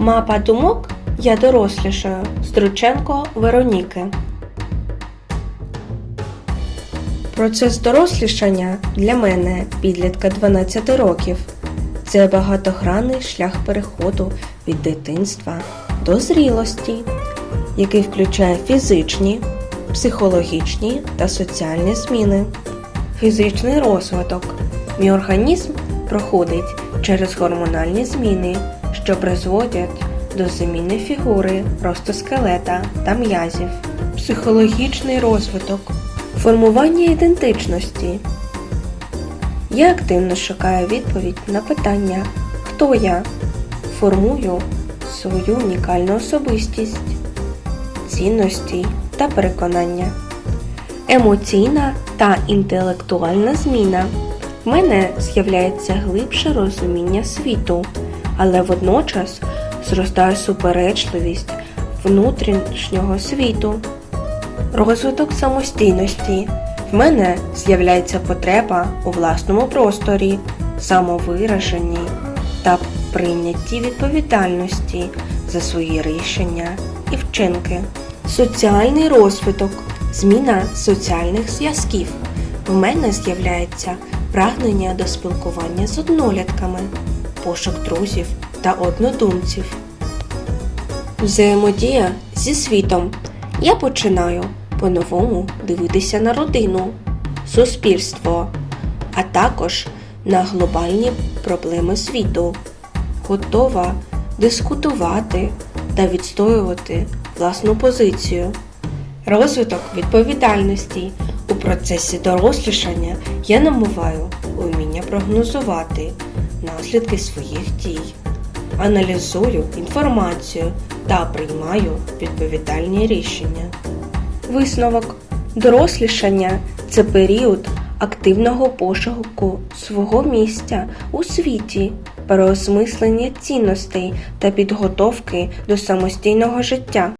Мапа думок Я дорослішаю Струченко Вероніки. Процес дорослішання для мене, підлітка 12 років, це багатогранний шлях переходу від дитинства до зрілості, який включає фізичні, психологічні та соціальні зміни. Фізичний розвиток. Мій організм проходить через гормональні зміни, що призводять до зміни фігури, росту скелета та м'язів. Психологічний розвиток. Формування ідентичності. Я активно шукаю відповідь на питання Хто я? Формую свою унікальну особистість, цінності та переконання. Емоційна та інтелектуальна зміна. В мене з'являється глибше розуміння світу, але водночас зростає суперечливість внутрішнього світу. Розвиток самостійності. В мене з'являється потреба у власному просторі, самовираженні та прийнятті відповідальності за свої рішення і вчинки. Соціальний розвиток. Зміна соціальних зв'язків. В мене з'являється прагнення до спілкування з однолітками, пошук друзів та однодумців. Взаємодія зі світом. Я починаю по-новому дивитися на родину, суспільство, а також на глобальні проблеми світу. Готова дискутувати та відстоювати власну позицію. Розвиток відповідальності. У процесі дорослішання я набуваю уміння прогнозувати наслідки своїх дій, аналізую інформацію та приймаю відповідальні рішення. Висновок дорослішання це період активного пошуку свого місця у світі, переосмислення цінностей та підготовки до самостійного життя.